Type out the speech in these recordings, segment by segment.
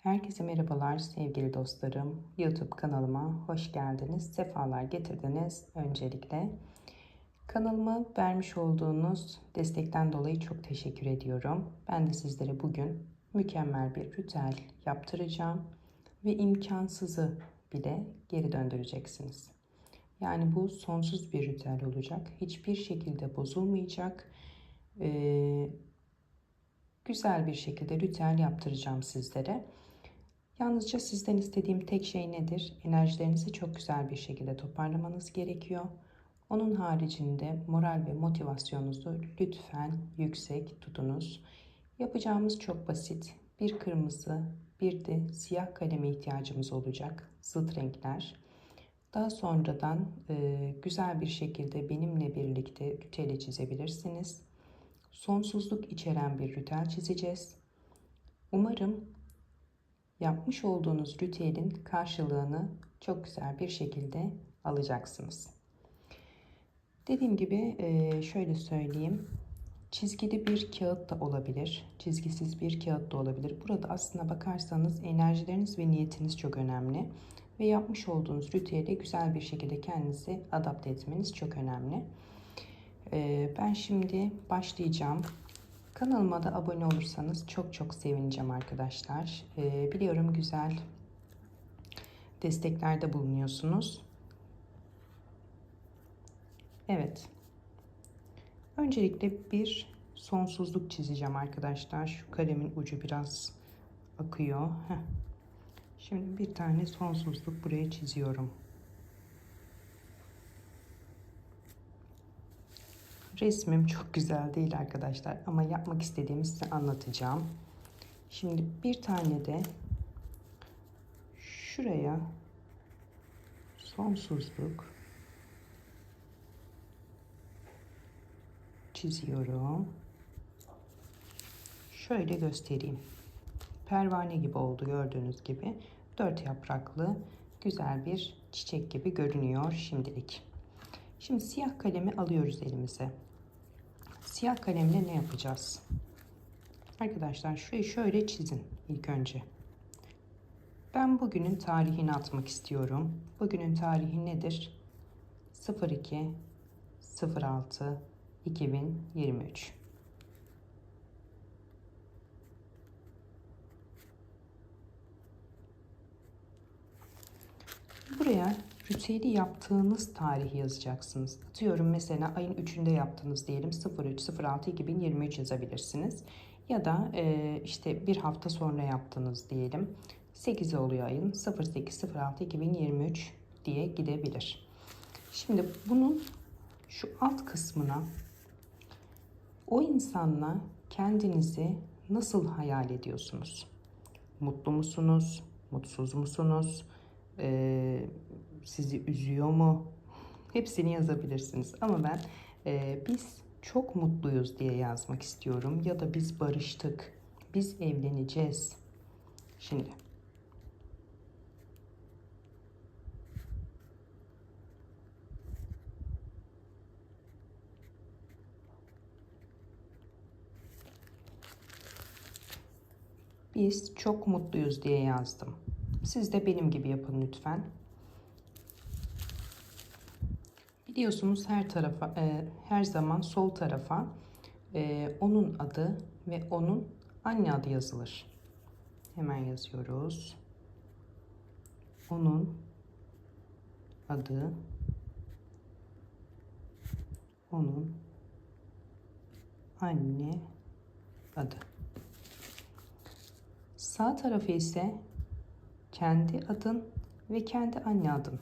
Herkese merhabalar sevgili dostlarım. YouTube kanalıma hoş geldiniz. Sefalar getirdiniz öncelikle. Kanalıma vermiş olduğunuz destekten dolayı çok teşekkür ediyorum. Ben de sizlere bugün mükemmel bir ritüel yaptıracağım ve imkansızı bile geri döndüreceksiniz. Yani bu sonsuz bir ritüel olacak. Hiçbir şekilde bozulmayacak. Ee, güzel bir şekilde ritüel yaptıracağım sizlere. Yalnızca sizden istediğim tek şey nedir? Enerjilerinizi çok güzel bir şekilde toparlamanız gerekiyor. Onun haricinde moral ve motivasyonunuzu lütfen yüksek tutunuz. Yapacağımız çok basit. Bir kırmızı, bir de siyah kaleme ihtiyacımız olacak. Zıt renkler. Daha sonradan e, güzel bir şekilde benimle birlikte ritüeli çizebilirsiniz. Sonsuzluk içeren bir ritüel çizeceğiz. Umarım yapmış olduğunuz ritüelin karşılığını çok güzel bir şekilde alacaksınız. Dediğim gibi e, şöyle söyleyeyim. Çizgili bir kağıt da olabilir, çizgisiz bir kağıt da olabilir. Burada aslına bakarsanız enerjileriniz ve niyetiniz çok önemli. Ve yapmış olduğunuz ritüele güzel bir şekilde kendinizi adapte etmeniz çok önemli. E, ben şimdi başlayacağım. Kanalıma da abone olursanız çok çok sevineceğim arkadaşlar. Ee, biliyorum güzel desteklerde bulunuyorsunuz. Evet. Öncelikle bir sonsuzluk çizeceğim arkadaşlar. Şu kalemin ucu biraz akıyor. Heh. Şimdi bir tane sonsuzluk buraya çiziyorum. Resmim çok güzel değil arkadaşlar ama yapmak istediğimi size anlatacağım. Şimdi bir tane de şuraya sonsuzluk çiziyorum. Şöyle göstereyim. Pervane gibi oldu gördüğünüz gibi. Dört yapraklı güzel bir çiçek gibi görünüyor şimdilik. Şimdi siyah kalemi alıyoruz elimize. Siyah kalemle ne yapacağız? Arkadaşlar şurayı şöyle çizin ilk önce. Ben bugünün tarihini atmak istiyorum. Bugünün tarihi nedir? 02 06 2023 Buraya ritüeli yaptığınız tarihi yazacaksınız. Atıyorum mesela ayın 3'ünde yaptınız diyelim 03.06.2023 yazabilirsiniz. Ya da e, işte bir hafta sonra yaptınız diyelim. 8'i oluyor ayın 08.06.2023 diye gidebilir. Şimdi bunun şu alt kısmına o insanla kendinizi nasıl hayal ediyorsunuz? Mutlu musunuz? Mutsuz musunuz? e, sizi üzüyor mu? Hepsini yazabilirsiniz. Ama ben e, biz çok mutluyuz diye yazmak istiyorum. Ya da biz barıştık. Biz evleneceğiz. Şimdi. Biz çok mutluyuz diye yazdım. Siz de benim gibi yapın lütfen. Biliyorsunuz her tarafa, e, her zaman sol tarafa e, onun adı ve onun anne adı yazılır. Hemen yazıyoruz. Onun adı, onun anne adı. Sağ tarafı ise kendi adın ve kendi anne adın.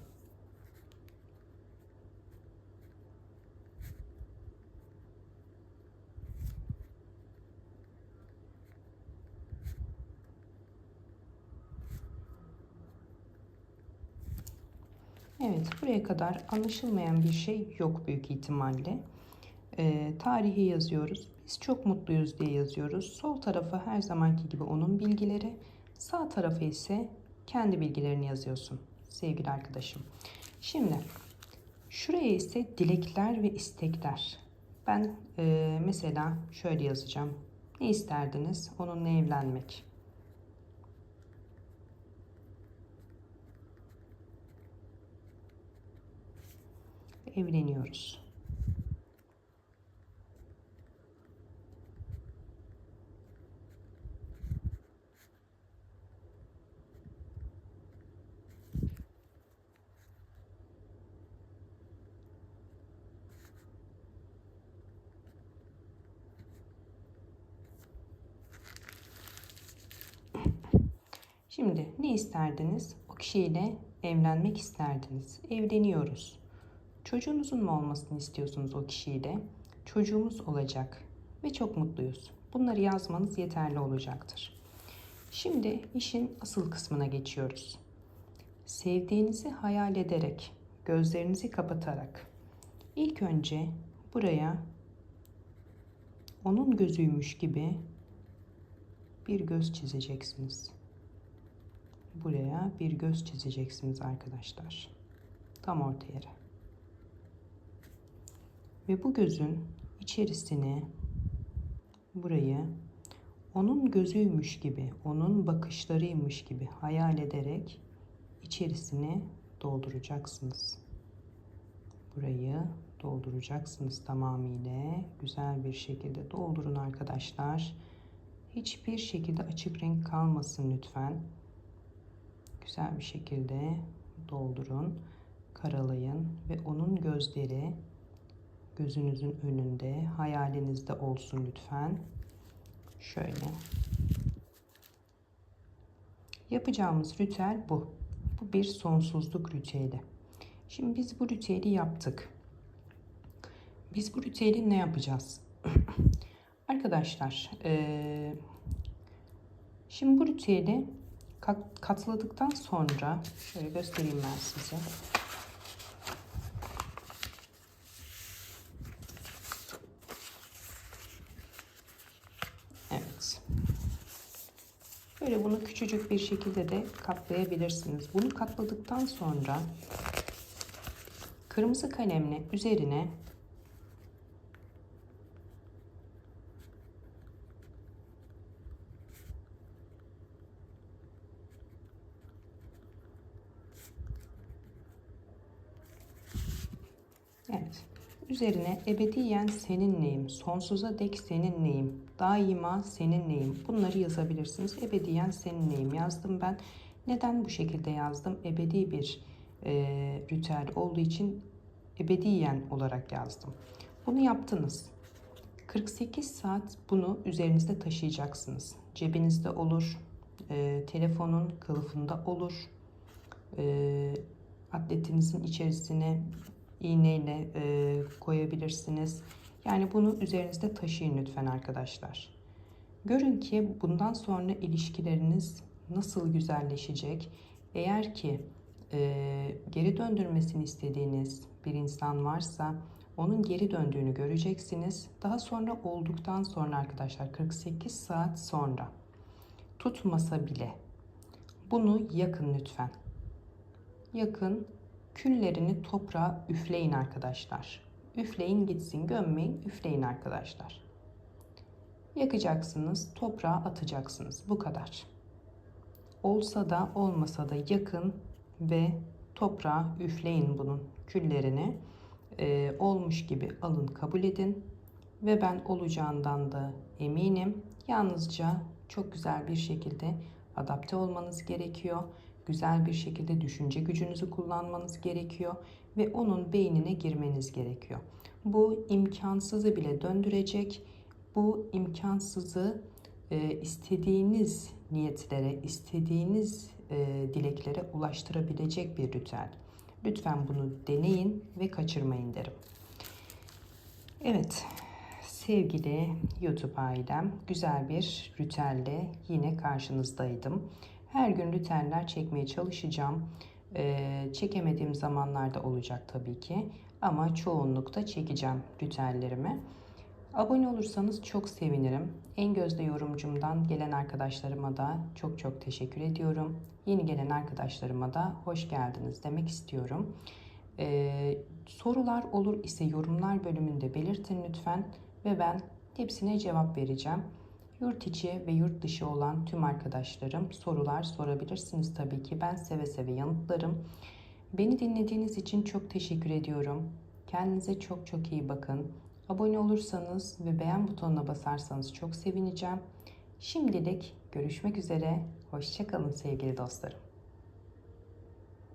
Evet, buraya kadar anlaşılmayan bir şey yok büyük ihtimalle. Ee, tarihi yazıyoruz. Biz çok mutluyuz diye yazıyoruz. Sol tarafa her zamanki gibi onun bilgileri, sağ tarafa ise kendi bilgilerini yazıyorsun sevgili arkadaşım. Şimdi şuraya ise dilekler ve istekler. Ben e, mesela şöyle yazacağım. Ne isterdiniz? Onunla evlenmek. Evleniyoruz. Şimdi ne isterdiniz? O kişiyle evlenmek isterdiniz. Evleniyoruz. Çocuğunuzun mu olmasını istiyorsunuz o kişiyle? Çocuğumuz olacak ve çok mutluyuz. Bunları yazmanız yeterli olacaktır. Şimdi işin asıl kısmına geçiyoruz. Sevdiğinizi hayal ederek, gözlerinizi kapatarak ilk önce buraya onun gözüymüş gibi bir göz çizeceksiniz buraya bir göz çizeceksiniz arkadaşlar. Tam orta yere. Ve bu gözün içerisine burayı onun gözüymüş gibi, onun bakışlarıymış gibi hayal ederek içerisine dolduracaksınız. Burayı dolduracaksınız tamamıyla. Güzel bir şekilde doldurun arkadaşlar. Hiçbir şekilde açık renk kalmasın lütfen güzel bir şekilde doldurun, karalayın ve onun gözleri gözünüzün önünde, hayalinizde olsun lütfen. Şöyle. Yapacağımız ritüel bu. Bu bir sonsuzluk ritüeli. Şimdi biz bu ritüeli yaptık. Biz bu ritüeli ne yapacağız? Arkadaşlar, ee, şimdi bu ritüeli katladıktan sonra şöyle göstereyim ben size. Evet. Böyle bunu küçücük bir şekilde de katlayabilirsiniz. Bunu katladıktan sonra kırmızı kalemle üzerine Evet. Üzerine ebediyen seninleyim, sonsuza dek seninleyim, daima seninleyim. Bunları yazabilirsiniz. Ebediyen seninleyim yazdım ben. Neden bu şekilde yazdım? Ebedi bir e, ritüel olduğu için ebediyen olarak yazdım. Bunu yaptınız. 48 saat bunu üzerinizde taşıyacaksınız. Cebinizde olur, e, telefonun kılıfında olur, e, atletinizin içerisine iğneyle e, koyabilirsiniz. Yani bunu üzerinizde taşıyın lütfen arkadaşlar. Görün ki bundan sonra ilişkileriniz nasıl güzelleşecek. Eğer ki e, geri döndürmesini istediğiniz bir insan varsa onun geri döndüğünü göreceksiniz. Daha sonra olduktan sonra arkadaşlar 48 saat sonra tutmasa bile bunu yakın lütfen. Yakın Küllerini toprağa üfleyin arkadaşlar. Üfleyin gitsin, gömmeyin, üfleyin arkadaşlar. Yakacaksınız, toprağa atacaksınız. Bu kadar. Olsa da olmasa da yakın ve toprağa üfleyin bunun küllerini. Ee, olmuş gibi alın, kabul edin. Ve ben olacağından da eminim. Yalnızca çok güzel bir şekilde adapte olmanız gerekiyor güzel bir şekilde düşünce gücünüzü kullanmanız gerekiyor ve onun beynine girmeniz gerekiyor. Bu imkansızı bile döndürecek. Bu imkansızı e, istediğiniz niyetlere, istediğiniz e, dileklere ulaştırabilecek bir ritüel. Lütfen bunu deneyin ve kaçırmayın derim. Evet, sevgili YouTube ailem, güzel bir ritüelle yine karşınızdaydım. Her gün ritüeller çekmeye çalışacağım. Ee, çekemediğim zamanlarda olacak tabii ki. Ama çoğunlukta çekeceğim ritüellerimi. Abone olursanız çok sevinirim. En gözde yorumcumdan gelen arkadaşlarıma da çok çok teşekkür ediyorum. Yeni gelen arkadaşlarıma da hoş geldiniz demek istiyorum. Ee, sorular olur ise yorumlar bölümünde belirtin lütfen ve ben hepsine cevap vereceğim. Yurt içi ve yurt dışı olan tüm arkadaşlarım sorular sorabilirsiniz tabii ki. Ben seve seve yanıtlarım. Beni dinlediğiniz için çok teşekkür ediyorum. Kendinize çok çok iyi bakın. Abone olursanız ve beğen butonuna basarsanız çok sevineceğim. Şimdilik görüşmek üzere. Hoşçakalın sevgili dostlarım.